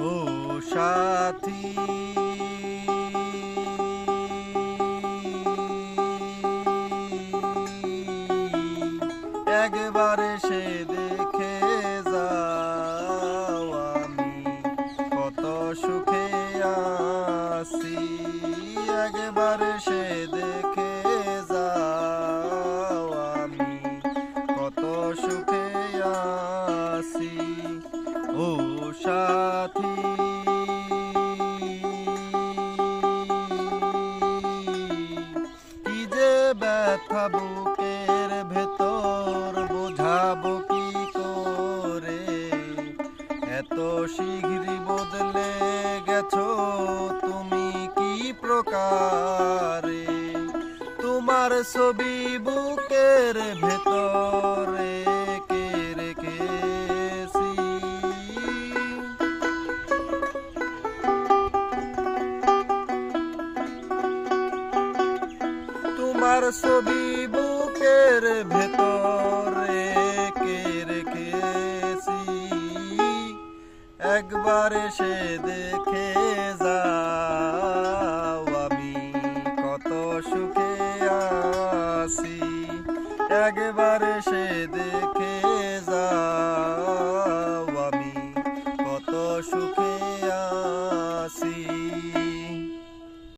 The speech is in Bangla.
ও সাথী। একবার সে দেখে যাও কত সুখে আছি। একবার সে দেখে যাও কত সুখে আছি। ও সাথী। কি যে ব্যথা বুকের ভেতর, বোঝাবো কি করে? এত শীঘ্রই বদলে গেছো তুমি কি প্রকারে? তোমার ছবি বুকের ভেতরে তোমার ছবি বুকের ভেতরে কে রেখেছি? একবার সে দেখে যাও আমি কত সুখে আছি। একবার সে দেখে